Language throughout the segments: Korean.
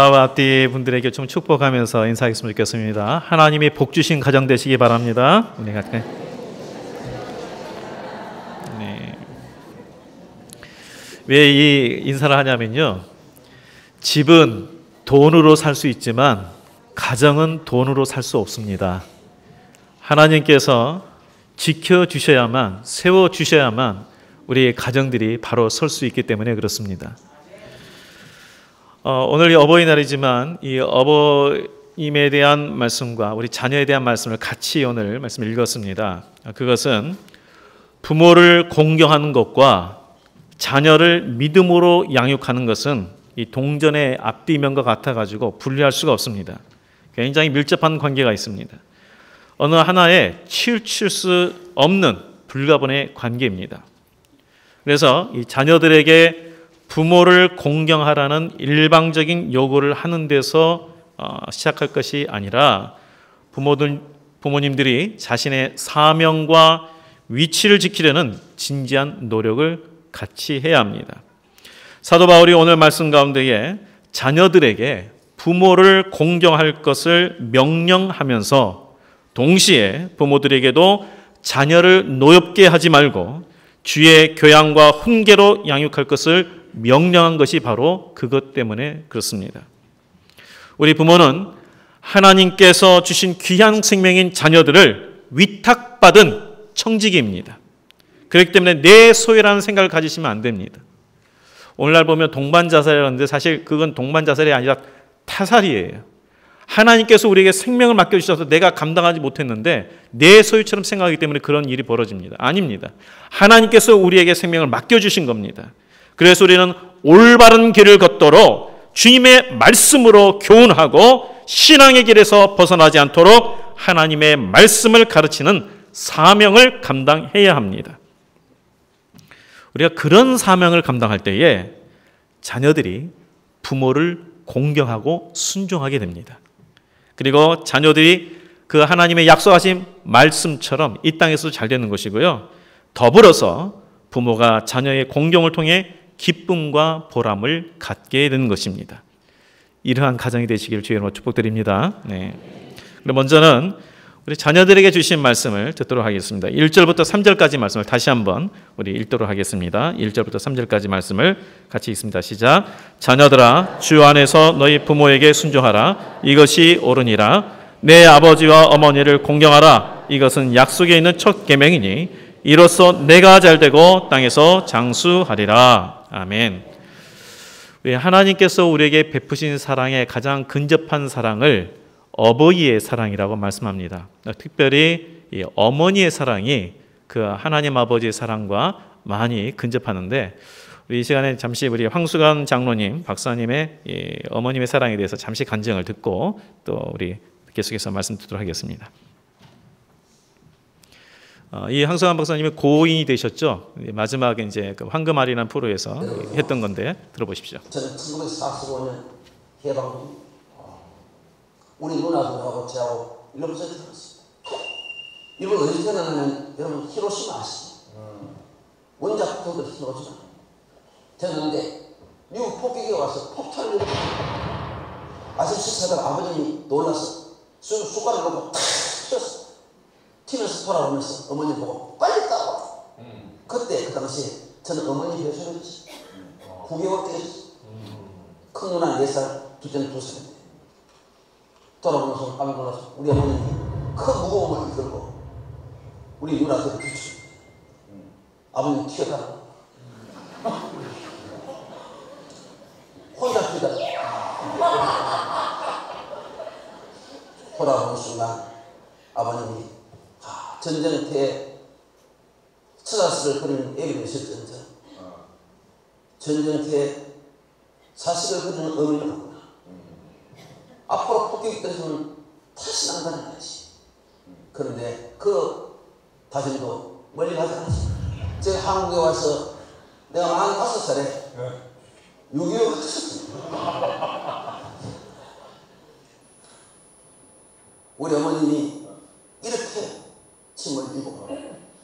앞뒤 분들에게 좀 축복하면서 인사하겠으면 좋겠습니다. 하나님이 복 주신 가정 되시기 바랍니다. 네, 네. 왜이 인사를 하냐면요. 집은 돈으로 살 수 있지만 가정은 돈으로 살 수 없습니다. 하나님께서 지켜 주셔야만 세워 주셔야만 우리 가정들이 바로 설 수 있기 때문에 그렇습니다. 어, 오늘 어버이날이지만 이 어버임에 대한 말씀과 우리 자녀에 대한 말씀을 같이 오늘 말씀을 읽었습니다. 그것은 부모를 공경하는 것과 자녀를 믿음으로 양육하는 것은 이 동전의 앞뒤면과 같아 가지고 분리할 수가 없습니다. 굉장히 밀접한 관계가 있습니다. 어느 하나에 치우칠 수 없는 불가분의 관계입니다. 그래서 이 자녀들에게 부모를 공경하라는 일방적인 요구를 하는 데서 어, 시작할 것이 아니라 부모들 부모님들이 자신의 사명과 위치를 지키려는 진지한 노력을 같이 해야 합니다. 사도 바울이 오늘 말씀 가운데에 자녀들에게 부모를 공경할 것을 명령하면서 동시에 부모들에게도 자녀를 노엽게 하지 말고 주의 교양과 훈계로 양육할 것을 명령한 것이 바로 그것 때문에 그렇습니다. 우리 부모는 하나님께서 주신 귀한 생명인 자녀들을 위탁받은 청지기입니다. 그렇기 때문에 내 소유라는 생각을 가지시면 안 됩니다. 오늘날 보면 동반 자살이라는데 사실 그건 동반 자살이 아니라 타살이에요. 하나님께서 우리에게 생명을 맡겨주셔서 내가 감당하지 못했는데 내 소유처럼 생각하기 때문에 그런 일이 벌어집니다. 아닙니다. 하나님께서 우리에게 생명을 맡겨주신 겁니다. 그래서 우리는 올바른 길을 걷도록 주님의 말씀으로 교훈하고 신앙의 길에서 벗어나지 않도록 하나님의 말씀을 가르치는 사명을 감당해야 합니다. 우리가 그런 사명을 감당할 때에 자녀들이 부모를 공경하고 순종하게 됩니다. 그리고 자녀들이 그 하나님의 약속하신 말씀처럼 이 땅에서 잘 되는 것이고요. 더불어서 부모가 자녀의 공경을 통해 기쁨과 보람을 갖게 되는 것입니다. 이러한 가정이 되시길 주의로 축복드립니다. 네. 그럼 먼저는 우리 자녀들에게 주신 말씀을 듣도록 하겠습니다. 1절부터 3절까지 말씀을 다시 한번 우리 읽도록 하겠습니다. 1절부터 3절까지 말씀을 같이 읽습니다. 시작. 자녀들아 주 안에서 너희 부모에게 순종하라. 이것이 옳으니라. 내 아버지와 어머니를 공경하라. 이것은 약속에 있는 첫 계명이니 이로써 내가 잘 되고 땅에서 장수하리라. 아멘. 하나님께서 우리에게 베푸신 사랑의 가장 근접한 사랑을 어버이의 사랑이라고 말씀합니다. 특별히 어머니의 사랑이 그 하나님 아버지의 사랑과 많이 근접하는데 우리 이 시간에 잠시 우리 황수관 장로님, 박사님의 어머님의 사랑에 대해서 잠시 간증을 듣고 또 우리 계속해서 말씀 듣도록 하겠습니다. 어, 이 황성환 박사님이 고인이 되셨죠. 마지막에 이제 그 황금알이라는 프로에서 했던 건데 들어보십시오. 저는 1945년 해방 우리 누나들하고 저하고 일본에서 들었어요. 일본 어디 태어나면 여러분 히로시마 아시죠? 원작 도들 히로시마. 저는 근데 미국 폭격이 와서 폭탄을 아침 식사다가 아버님이 놀라서 숟가락 놓고 탁. 튀면서 돌아오면서 어머니 보고 빨리 따와. 음. 그때 그 당시에 저는 어머니 배송했지. 음. 9개월 때였어. 음. 큰 누나 4살, 둘째는 2살. 돌아오면서 깜짝 놀라서 우리 어머니 큰 무거운 걸 들고 우리 누나한테 비추. 음. 아버님 튀어나라. 혼자 뛰다. 돌아오는 순간 아버님이 전쟁터에 처자식을 그리는 애기를 있었던데 전쟁터에 자식을 그리는 어머니가 구나 앞으로 폭격이 떨어지면 다시 난다는 거지. 그런데 그 다짐도 멀리 가지 않았어. 제가 한국에 와서 내가 만 다섯 살에 6.25가 터졌습니다. 우리 어머님이 이렇게 힘을 주고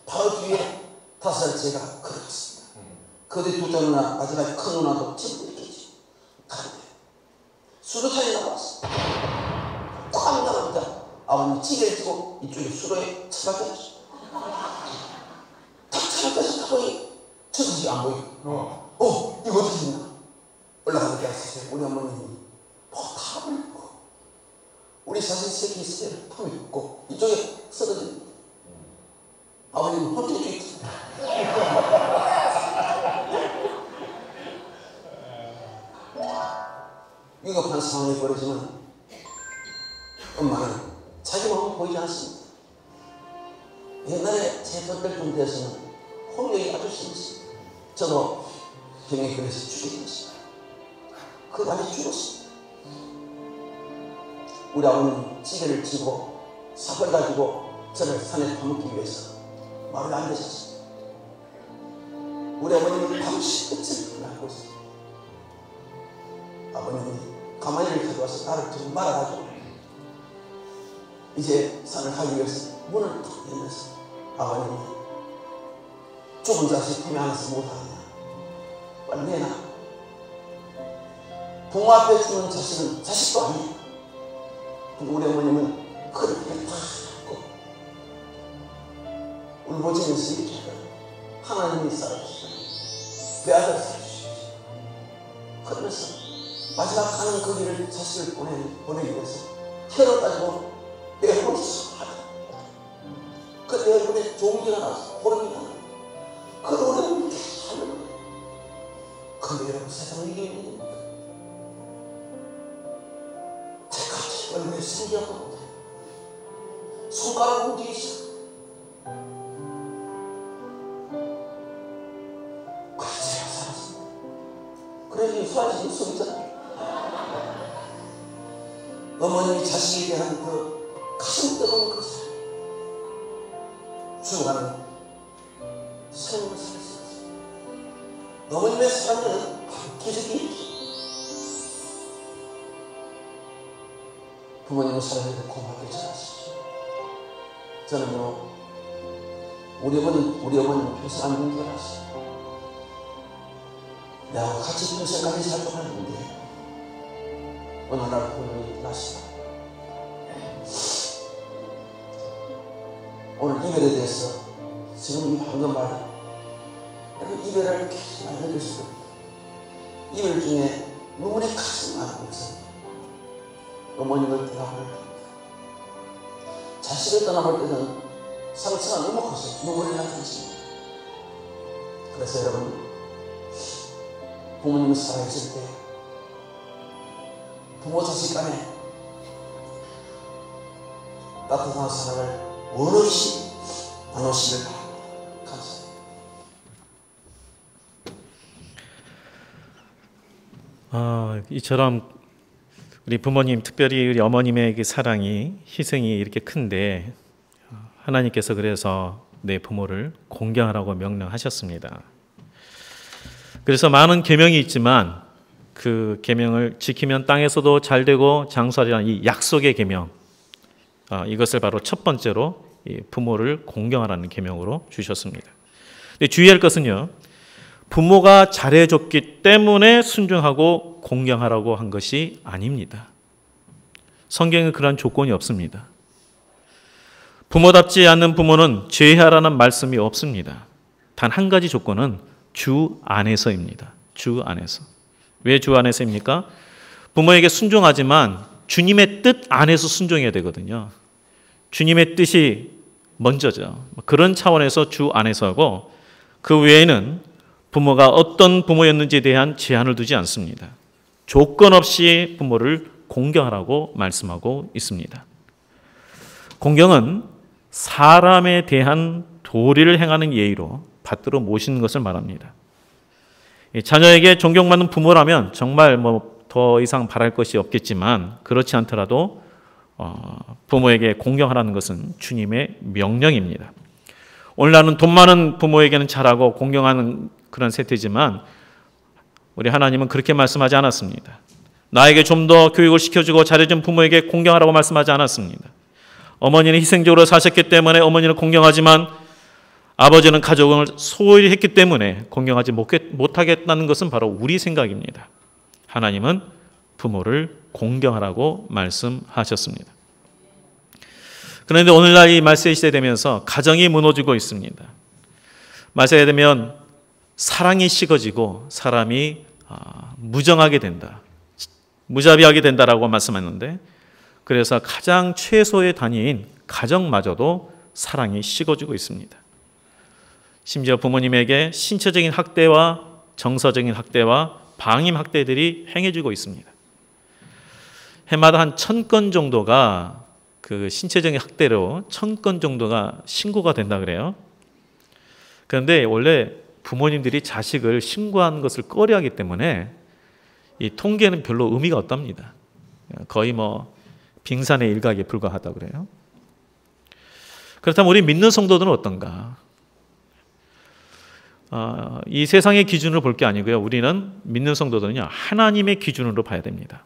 바로 뒤에 다섯 살 제가 걸었습니다. 그 뒤 둘째 누나 마지막에 큰 누나도 침을 일으키지. 가는데 술을 수류탄이 나왔어. 꽉 나갑니다. 아버님 찌개를 찌고 이쪽에 수로에 처박혀졌어. 탁 처박혀서 타고이 천천히 안 보이고. 어, 어 이거 어떻게 했나? 게 아시죠? 우리 어머님이 포탑을 입고 우리 사실 새끼 폼이 있고 이쪽에 쓰러진 아버님은 있습니다. 위급한 상황이 벌어지면 엄마는 자기 마음 보이지 않습니다. 옛날에 제좀 되어서는 홍역이 아주 심했습니다. 저도 병에 걸려서 죽겠습니다. 그 많이 죽었습니다. 우리 아버님 찌개를 찌고 삽을 가지고 저를 산에 파묻기 위해서 마을에 앉으셨습니다. 우리 어머님은 밤새 끝을 알고 있습니다. 아버님이 가마니를 가져와서 나를 좀 말아가지고 이제 산을 가기 위해서 문을 탁 열면서 아버님이 죽은 자식 품에 안에서 못하느냐 빨리 내놔 부모 앞에 주는 자식은 자식도 아니야 근데 우리 어머님은 그렇게 다 하고 이렇게 하더라고요 하나님이 살아주시오 내 아들 살아주시오 그러면서 마지막 가는 그 길을 자식을 보내, 보내기 위해서 태로 따지고 내 얼굴을 하다. 그내 얼굴에 종기가 나서 호름이 나서 그 이렇게 하는 거예요. 근데 여러분 세상은 이게 있습니까? 제가 얼굴에 신기한 거 못해요. 손가락 움직이시죠. 그래서 소아지는 속이잖아요. 어머님이 자식에 대한 그 가슴 뜨거운 그 사랑 죽어가는 삶을 살 수 있어요. 어머님의 사랑은 기적이 부모님의 사랑에 고맙게 전하십시오. 저는요, 우리 어머니, 우리 어머님 평생 안 알았어요. 내가 같이 평생까지 살줄 알았는데, 어느 날 부모님이 나시다. 오늘 이별에 대해서 지금 이 방금 말, 내가 이별을 이렇게 많이 느꼈어요. 이별 중에 눈물이 가슴 많은 것은 어머님을 떠나볼 때, 자식을 떠나볼 때는 상처가 너무 커서 눈물이 나지. 그래서 여러분, 부모님이 살아있을 때 부모 자식 간에 따뜻한 사랑을 원없이 나누시길 바랍니다. 감사합니다. 아, 이처럼 우리 부모님, 특별히 우리 어머님의 그 사랑이 희생이 이렇게 큰데 하나님께서 그래서 내 부모를 공경하라고 명령하셨습니다. 그래서 많은 계명이 있지만 그 계명을 지키면 땅에서도 잘 되고 장수하리라는 이 약속의 계명 아, 이것을 바로 첫 번째로 이 부모를 공경하라는 계명으로 주셨습니다. 근데 주의할 것은요. 부모가 잘해 줬기 때문에 순종하고 공경하라고 한 것이 아닙니다. 성경에 그러한 조건이 없습니다. 부모답지 않는 부모는 죄하라는 말씀이 없습니다. 단 한 가지 조건은 주 안에서입니다. 주 안에서. 왜 주 안에서입니까? 부모에게 순종하지만 주님의 뜻 안에서 순종해야 되거든요. 주님의 뜻이 먼저죠. 그런 차원에서 주 안에서 하고 그 외에는 부모가 어떤 부모였는지에 대한 제한을 두지 않습니다. 조건 없이 부모를 공경하라고 말씀하고 있습니다. 공경은 사람에 대한 도리를 행하는 예의로 받들어 모시는 것을 말합니다. 자녀에게 존경받는 부모라면 정말 뭐 더 이상 바랄 것이 없겠지만 그렇지 않더라도 어, 부모에게 공경하라는 것은 주님의 명령입니다. 오늘날은 돈 많은 부모에게는 잘하고 공경하는 그런 세태지만 우리 하나님은 그렇게 말씀하지 않았습니다. 나에게 좀 더 교육을 시켜주고 잘해준 부모에게 공경하라고 말씀하지 않았습니다. 어머니는 희생적으로 사셨기 때문에 어머니를 공경하지만 아버지는 가족을 소홀히 했기 때문에 공경하지 못하겠다는 것은 바로 우리 생각입니다. 하나님은 부모를 공경하라고 말씀하셨습니다. 그런데 오늘날 이 말세의 시대 되면서 가정이 무너지고 있습니다. 말세에 되면 사랑이 식어지고 사람이 아, 무정하게 된다. 무자비하게 된다라고 말씀했는데 그래서 가장 최소의 단위인 가정마저도 사랑이 식어지고 있습니다. 심지어 부모님에게 신체적인 학대와 정서적인 학대와 방임 학대들이 행해지고 있습니다. 해마다 한 천 건 정도가 그 신체적인 학대로 천 건 정도가 신고가 된다 그래요. 그런데 원래 부모님들이 자식을 신고하는 것을 꺼려하기 때문에 이 통계는 별로 의미가 없답니다. 거의 뭐 빙산의 일각에 불과하다 그래요. 그렇다면 우리 믿는 성도들은 어떤가? 어, 이 세상의 기준으로 볼 게 아니고요. 우리는 믿는 성도들은요 하나님의 기준으로 봐야 됩니다.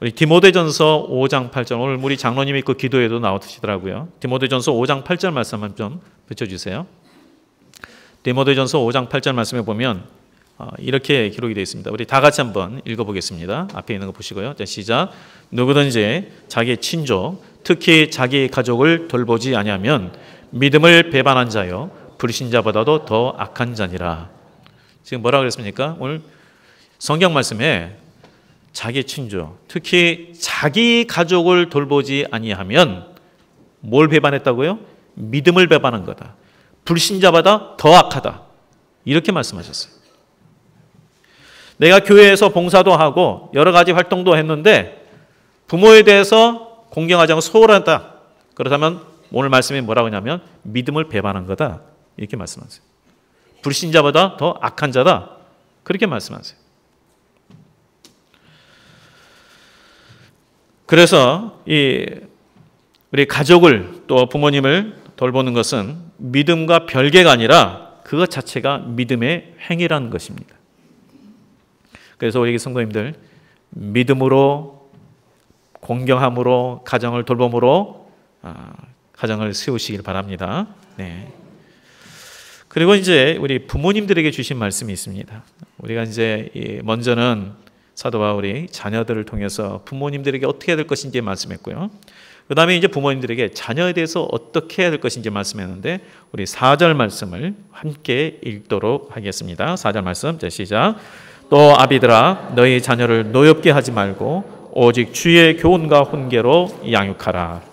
우리 디모데전서 5장 8절 오늘 우리 장로님이 그 기도에도 나오시더라고요. 디모데전서 5장 8절 말씀만 좀 붙여주세요. 디모데전서 5장 8절 말씀에 보면 어, 이렇게 기록이 되어 있습니다. 우리 다 같이 한번 읽어보겠습니다. 앞에 있는 거 보시고요. 자, 시작. 누구든지 자기 친족, 특히 자기 가족을 돌보지 아니하면 믿음을 배반한 자요 불신자보다도 더 악한 자니라. 지금 뭐라 그랬습니까? 오늘 성경 말씀에 자기 친족, 특히 자기 가족을 돌보지 아니하면 뭘 배반했다고요? 믿음을 배반한 거다. 불신자보다 더 악하다. 이렇게 말씀하셨어요. 내가 교회에서 봉사도 하고 여러 가지 활동도 했는데 부모에 대해서 공경하지 않고 소홀하다. 그렇다면 오늘 말씀이 뭐라고 하냐면 믿음을 배반한 거다. 이렇게 말씀하세요. 불신자보다 더 악한 자다. 그렇게 말씀하세요. 그래서 이 우리 가족을 또 부모님을 돌보는 것은 믿음과 별개가 아니라 그것 자체가 믿음의 행위라는 것입니다. 그래서 우리 성도님들 믿음으로 공경함으로 가정을 돌봄으로 아, 가정을 세우시길 바랍니다. 네. 그리고 이제 우리 부모님들에게 주신 말씀이 있습니다. 우리가 이제 먼저는 사도 바울이 자녀들을 통해서 부모님들에게 어떻게 해야 될 것인지 말씀했고요. 그 다음에 이제 부모님들에게 자녀에 대해서 어떻게 해야 될 것인지 말씀했는데 우리 4절 말씀을 함께 읽도록 하겠습니다. 4절 말씀 시작. 또 아비들아 너희 자녀를 노엽게 하지 말고 오직 주의 교훈과 훈계로 양육하라.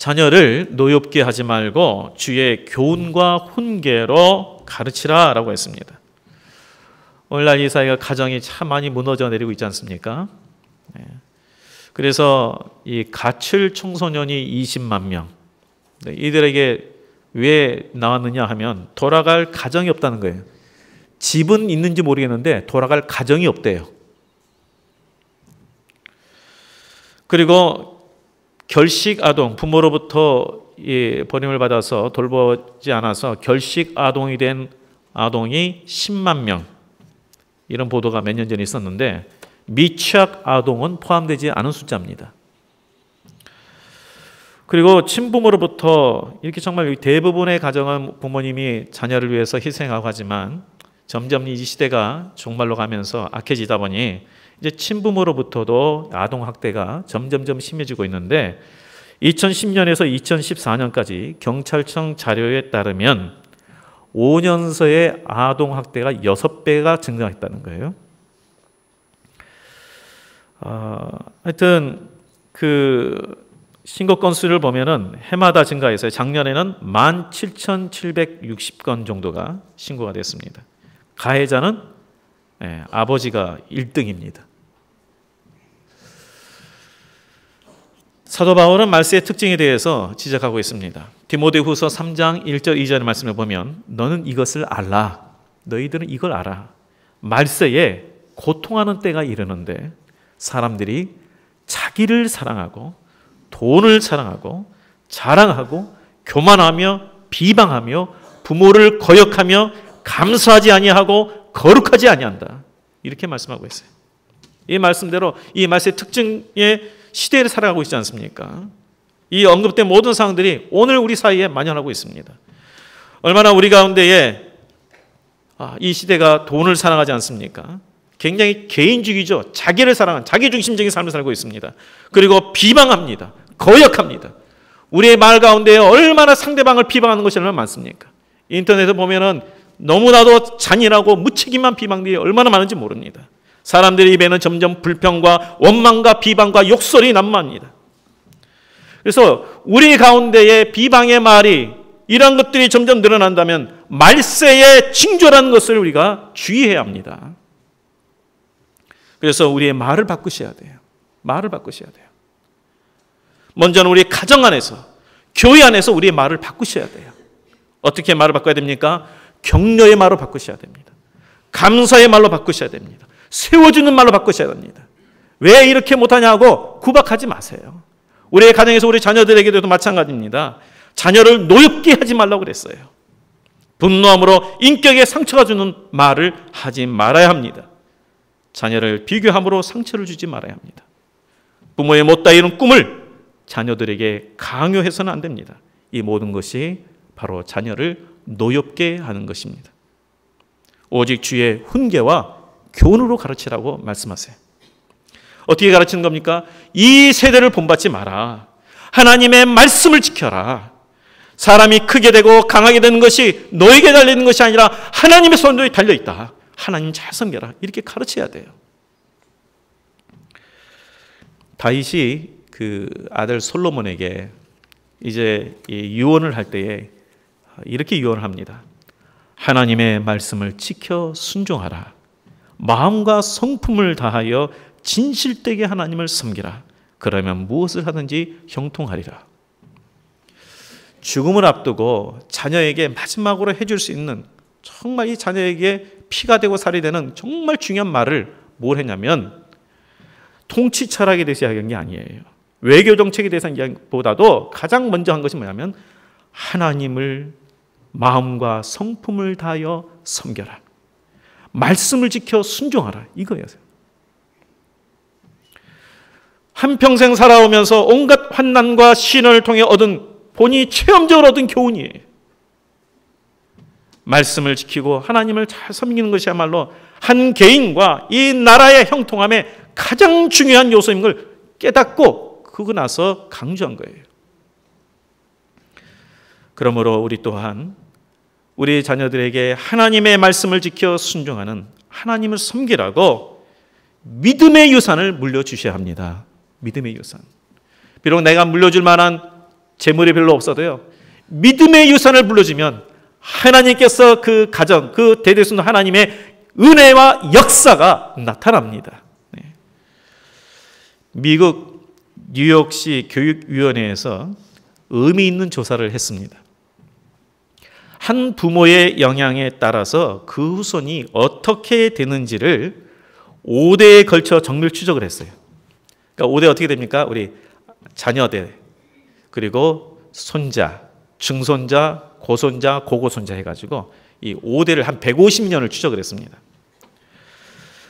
자녀를 노엽게 하지 말고 주의 교훈과 훈계로 가르치라라고 했습니다. 오늘날 이 사회가 가정이 참 많이 무너져 내리고 있지 않습니까? 네. 그래서 이 가출 청소년이 20만 명. 네, 이들에게 왜 나왔느냐 하면 돌아갈 가정이 없다는 거예요. 집은 있는지 모르겠는데 돌아갈 가정이 없대요. 그리고 결식 아동 부모로부터 버림을 받아서 돌보지 않아서 결식 아동이 된 아동이 10만 명 이런 보도가 몇 년 전에 있었는데 미취학 아동은 포함되지 않은 숫자입니다. 그리고 친부모로부터 이렇게 정말 대부분의 가정은 부모님이 자녀를 위해서 희생하고 하지만 점점 이 시대가 종말로 가면서 악해지다 보니 이제 친부모로부터도 아동 학대가 점점점 심해지고 있는데 2010년에서 2014년까지 경찰청 자료에 따르면 5년서의 아동 학대가 6배가 증가했다는 거예요. 어, 하여튼 그 신고 건수를 보면은 해마다 증가해서 작년에는 17,760건 정도가 신고가 됐습니다. 가해자는 예, 아버지가 1등입니다. 사도 바울은 말세의 특징에 대해서 지적하고 있습니다. 디모데후서 3장 1절 2절의 말씀을 보면 너는 이것을 알라. 너희들은 이걸 알아. 말세에 고통하는 때가 이르는데 사람들이 자기를 사랑하고 돈을 사랑하고 자랑하고 교만하며 비방하며 부모를 거역하며 감사하지 아니하고 거룩하지 아니한다. 이렇게 말씀하고 있어요. 이 말씀대로 이 말씀의 특징의 시대를 살아가고 있지 않습니까? 이 언급된 모든 상황들이 오늘 우리 사이에 만연하고 있습니다. 얼마나 우리 가운데에 아, 이 시대가 돈을 사랑하지 않습니까? 굉장히 개인주의죠. 자기를 사랑한 자기 중심적인 삶을 살고 있습니다. 그리고 비방합니다. 거역합니다. 우리의 말 가운데 얼마나 상대방을 비방하는 것이 얼마나 많습니까? 인터넷에 보면은 너무나도 잔인하고 무책임한 비방들이 얼마나 많은지 모릅니다. 사람들의 입에는 점점 불평과 원망과 비방과 욕설이 난무합니다. 그래서 우리 가운데의 비방의 말이 이러한 것들이 점점 늘어난다면 말세의 징조라는 것을 우리가 주의해야 합니다. 그래서 우리의 말을 바꾸셔야 돼요. 말을 바꾸셔야 돼요. 먼저는 우리 가정 안에서, 교회 안에서 우리의 말을 바꾸셔야 돼요. 어떻게 말을 바꿔야 됩니까? 격려의 말로 바꾸셔야 됩니다. 감사의 말로 바꾸셔야 됩니다. 세워주는 말로 바꾸셔야 됩니다. 왜 이렇게 못하냐고 구박하지 마세요. 우리의 가정에서 우리 자녀들에게도 마찬가지입니다. 자녀를 노엽게 하지 말라고 그랬어요. 분노함으로 인격에 상처가 주는 말을 하지 말아야 합니다. 자녀를 비교함으로 상처를 주지 말아야 합니다. 부모의 못다 이룬 꿈을 자녀들에게 강요해서는 안 됩니다. 이 모든 것이 바로 자녀를 노엽게 하는 것입니다. 오직 주의 훈계와 교훈으로 가르치라고 말씀하세요. 어떻게 가르치는 겁니까? 이 세대를 본받지 마라. 하나님의 말씀을 지켜라. 사람이 크게 되고 강하게 되는 것이 너에게 달리는 것이 아니라 하나님의 손에 달려 있다. 하나님 잘 섬겨라. 이렇게 가르쳐야 돼요. 다윗이 그 아들 솔로몬에게 이제 유언을 할 때에 이렇게 유언을 합니다. 하나님의 말씀을 지켜 순종하라. 마음과 성품을 다하여 진실되게 하나님을 섬기라. 그러면 무엇을 하든지 형통하리라. 죽음을 앞두고 자녀에게 마지막으로 해줄 수 있는 정말 이 자녀에게 피가 되고 살이 되는 정말 중요한 말을 뭘 했냐면 통치 철학에 대해서 이야기한 게 아니에요. 외교 정책에 대해서 이야기보다도 가장 먼저 한 것이 뭐냐면 하나님을 마음과 성품을 다하여 섬겨라. 말씀을 지켜 순종하라. 이거예요. 한평생 살아오면서 온갖 환난과 신을 통해 얻은 본인이 체험적으로 얻은 교훈이에요. 말씀을 지키고 하나님을 잘 섬기는 것이야말로 한 개인과 이 나라의 형통함의 가장 중요한 요소인 걸 깨닫고 그거 나서 강조한 거예요. 그러므로 우리 또한 우리 자녀들에게 하나님의 말씀을 지켜 순종하는 하나님을 섬기라고 믿음의 유산을 물려주셔야 합니다. 믿음의 유산. 비록 내가 물려줄 만한 재물이 별로 없어도요. 믿음의 유산을 물려주면 하나님께서 그 가정, 그 대대순 하나님의 은혜와 역사가 나타납니다. 네. 미국 뉴욕시 교육위원회에서 의미 있는 조사를 했습니다. 한 부모의 영향에 따라서 그 후손이 어떻게 되는지를 5대에 걸쳐 정밀 추적을 했어요. 그러니까 5대 어떻게 됩니까? 우리 자녀대, 그리고 손자, 증손자, 고손자, 고고손자 해가지고 이 5대를 한 150년을 추적을 했습니다.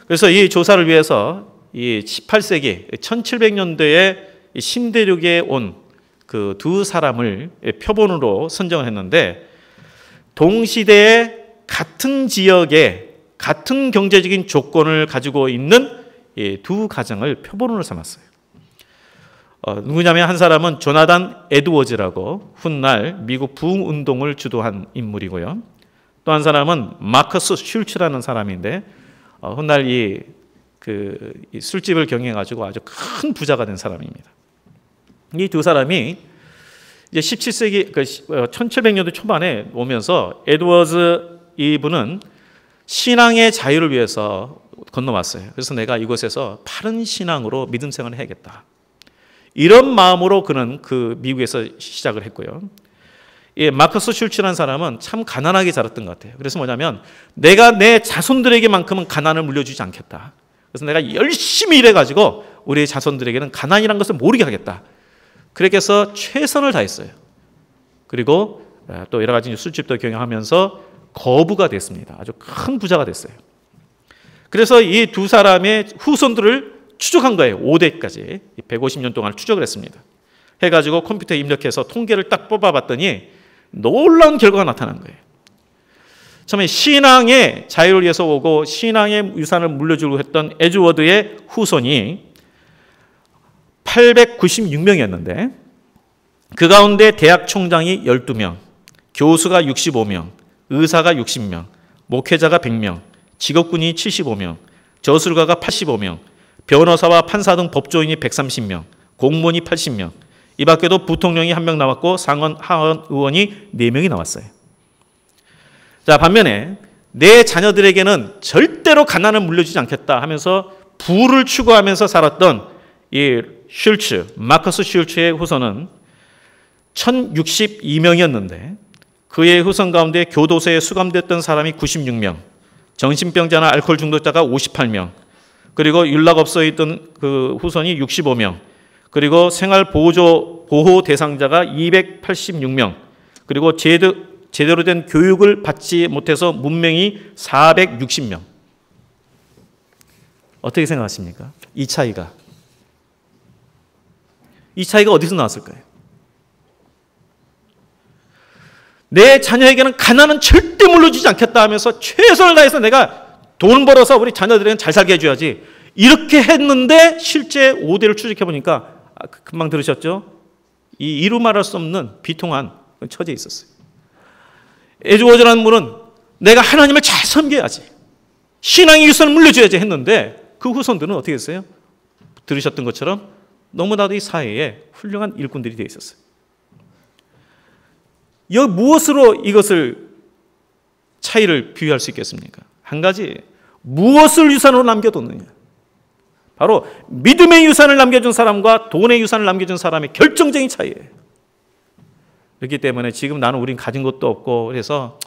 그래서 이 조사를 위해서 이 18세기 1700년대에 신대륙에 온 그 두 사람을 표본으로 선정을 했는데 동시대에 같은 지역에 같은 경제적인 조건을 가지고 있는 두 가정을 표본으로 삼았어요. 어, 누구냐면 한 사람은 조나단 에드워즈라고 훗날 미국 부흥 운동을 주도한 인물이고요. 또 한 사람은 마커스 슐츠라는 사람인데 어, 훗날 이, 그, 이 술집을 경영해가지고 아주 큰 부자가 된 사람입니다. 이 두 사람이 이제 17세기 그 1700년대 어, 초반에 오면서 에드워즈 이분은 신앙의 자유를 위해서 건너왔어요. 그래서 내가 이곳에서 바른 신앙으로 믿음 생활을 해야겠다. 이런 마음으로 그는 그 미국에서 시작을 했고요. 이 마커스 슐츠라는 사람은 참 가난하게 자랐던 것 같아요. 그래서 뭐냐면 내가 내 자손들에게만큼은 가난을 물려주지 않겠다. 그래서 내가 열심히 일해가지고 우리 자손들에게는 가난이란 것을 모르게 하겠다. 그렇게 해서 최선을 다했어요. 그리고 아, 또 여러 가지 술집도 경영하면서 거부가 됐습니다. 아주 큰 부자가 됐어요. 그래서 이 두 사람의 후손들을 추적한 거예요. 5대까지 150년 동안 추적을 했습니다. 해가지고 컴퓨터에 입력해서 통계를 딱 뽑아봤더니 놀라운 결과가 나타난 거예요. 처음에 신앙의 자유를 위해서 오고 신앙의 유산을 물려주려고 했던 에즈워드의 후손이 896명이었는데 그 가운데 대학 총장이 12명, 교수가 65명, 의사가 60명, 목회자가 100명, 직업군이 75명, 저술가가 85명, 변호사와 판사 등 법조인이 130명, 공무원이 80명, 이 밖에도 부통령이 한 명 나왔고 상원, 하원 의원이 4명이 나왔어요. 자, 반면에 내 자녀들에게는 절대로 가난을 물려주지 않겠다 하면서 부를 추구하면서 살았던 이 슐츠, 마커스 슐츠의 후손은 1062명이었는데 그의 후손 가운데 교도소에 수감됐던 사람이 96명, 정신병자나 알코올 중독자가 58명, 그리고 윤락업소에 있던 그 후손이 65명, 그리고 생활보조 보호 대상자가 286명, 그리고 제대, 제대로 된 교육을 받지 못해서 문맹이 460명. 어떻게 생각하십니까? 이 차이가. 이 차이가 어디서 나왔을까요? 내 자녀에게는 가난은 절대 물려주지 않겠다 하면서 최선을 다해서 내가 돈 벌어서 우리 자녀들에게 잘 살게 해줘야지. 이렇게 했는데 실제 5대를 추적해 보니까 아, 그 금방 들으셨죠? 이 이루 말할 수 없는 비통한 처지에 있었어요. 에즈워즈라는 분은 내가 하나님을 잘 섬겨야지. 신앙의 유산을 물려줘야지 했는데 그 후손들은 어떻게 했어요? 들으셨던 것처럼 너무나도 이 사회에 훌륭한 일꾼들이 되어 있었어요. 여 무엇으로 이것을 차이를 비유할 수 있겠습니까? 한 가지 무엇을 유산으로 남겨뒀느냐? 바로 믿음의 유산을 남겨준 사람과 돈의 유산을 남겨준 사람의 결정적인 차이예요. 그렇기 때문에 지금 나는 우린 가진 것도 없고 그래서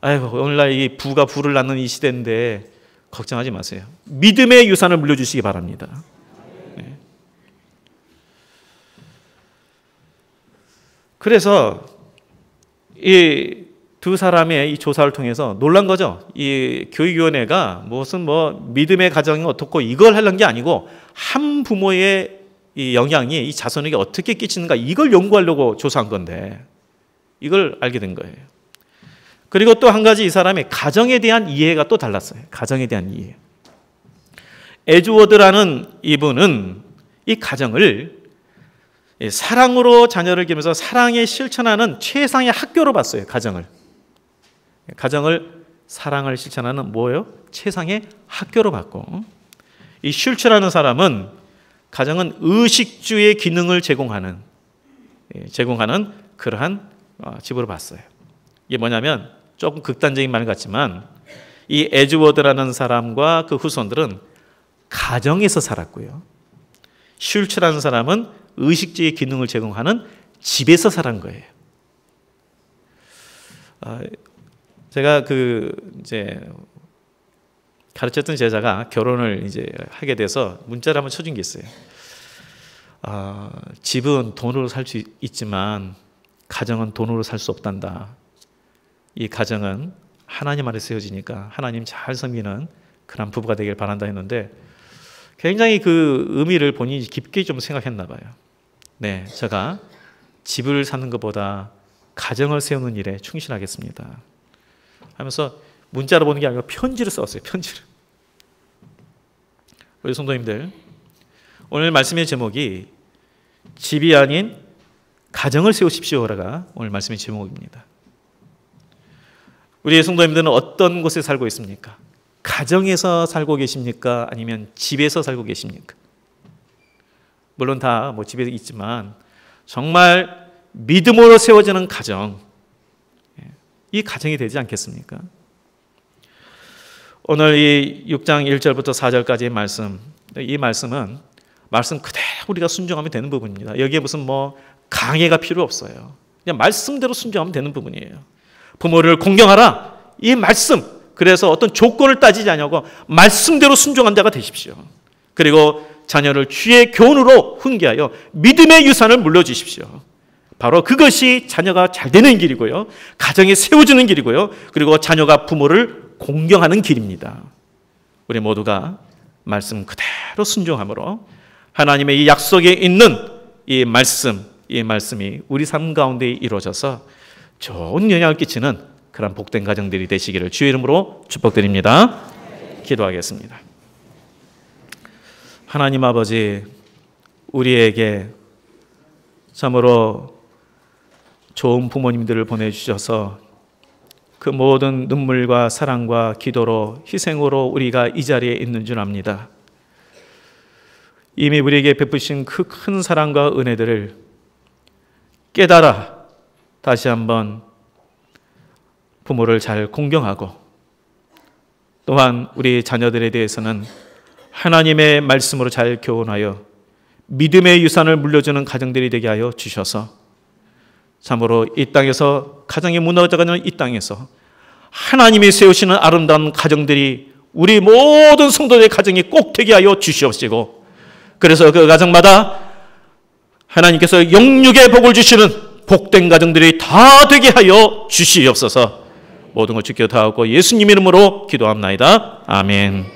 아이고 오늘날 이 부가 부를 낳는 이 시대인데 걱정하지 마세요. 믿음의 유산을 물려주시기 바랍니다. 그래서 이 두 사람의 이 조사를 통해서 놀란 거죠. 이 교육위원회가 무슨 뭐 믿음의 가정이 어떻고 이걸 하는 게 아니고 한 부모의 이 영향이 이 자손에게 어떻게 끼치는가 이걸 연구하려고 조사한 건데 이걸 알게 된 거예요. 그리고 또 한 가지 이 사람의 가정에 대한 이해가 또 달랐어요. 가정에 대한 이해. 에즈워드라는 이분은 이 가정을 사랑으로 자녀를 기르면서 사랑에 실천하는 최상의 학교로 봤어요. 가정을. 가정을 사랑을 실천하는 뭐예요? 최상의 학교로 봤고 이 슐츠라는 사람은 가정은 의식주의 기능을 제공하는 예, 제공하는 그러한 어, 집으로 봤어요. 이게 뭐냐면 조금 극단적인 말 같지만 이 에즈워드라는 사람과 그 후손들은 가정에서 살았고요. 슐츠라는 사람은 의식주의 기능을 제공하는 집에서 살은 거예요. 아, 제가 그 이제 가르쳤던 제자가 결혼을 이제 하게 돼서 문자를 한번 쳐준 게 있어요. 아, 집은 돈으로 살 수 있지만 가정은 돈으로 살 수 없단다. 이 가정은 하나님 아래 세워지니까 하나님 잘 섬기는 그런 부부가 되길 바란다 했는데 굉장히 그 의미를 본인이 깊게 좀 생각했나 봐요. 네, 제가 집을 사는 것보다 가정을 세우는 일에 충실하겠습니다. 하면서 문자로 보는 게 아니라 편지를 썼어요. 편지를. 우리 성도님들, 오늘 말씀의 제목이 집이 아닌 가정을 세우십시오라가 오늘 말씀의 제목입니다. 우리 성도님들은 어떤 곳에 살고 있습니까? 가정에서 살고 계십니까? 아니면 집에서 살고 계십니까? 물론 다 뭐 집에 있지만 정말 믿음으로 세워지는 가정 예, 이 가정이 되지 않겠습니까? 오늘 이 6장 1절부터 4절까지의 말씀 이 말씀은 말씀 그대로 우리가 순종하면 되는 부분입니다. 여기에 무슨 뭐 강해가 필요 없어요. 그냥 말씀대로 순종하면 되는 부분이에요. 부모를 공경하라. 이 말씀. 그래서 어떤 조건을 따지지 않냐고 말씀대로 순종한 자가 되십시오. 그리고 자녀를 주의 교훈으로 훈계하여 믿음의 유산을 물려주십시오. 바로 그것이 자녀가 잘 되는 길이고요. 가정이 세워지는 길이고요. 그리고 자녀가 부모를 공경하는 길입니다. 우리 모두가 말씀 그대로 순종함으로 하나님의 이 약속에 있는 이 말씀, 이 말씀이 우리 삶 가운데 이루어져서 좋은 영향을 끼치는 그런 복된 가정들이 되시기를 주의 이름으로 축복드립니다. 기도하겠습니다. 하나님 아버지, 우리에게 참으로 좋은 부모님들을 보내주셔서 그 모든 눈물과 사랑과 기도로 희생으로 우리가 이 자리에 있는 줄 압니다. 이미 우리에게 베푸신 그 큰 사랑과 은혜들을 깨달아 다시 한번 부모를 잘 공경하고 또한 우리 자녀들에 대해서는 하나님의 말씀으로 잘 교훈하여 믿음의 유산을 물려주는 가정들이 되게 하여 주셔서 참으로 이 땅에서 가정이 무너져가는 이 땅에서 하나님이 세우시는 아름다운 가정들이 우리 모든 성도들의 가정이 꼭 되게 하여 주시옵시고 그래서 그 가정마다 하나님께서 영육의 복을 주시는 복된 가정들이 다 되게 하여 주시옵소서 모든 걸 주께 다 하고 예수님 이름으로 기도합나이다. 아멘.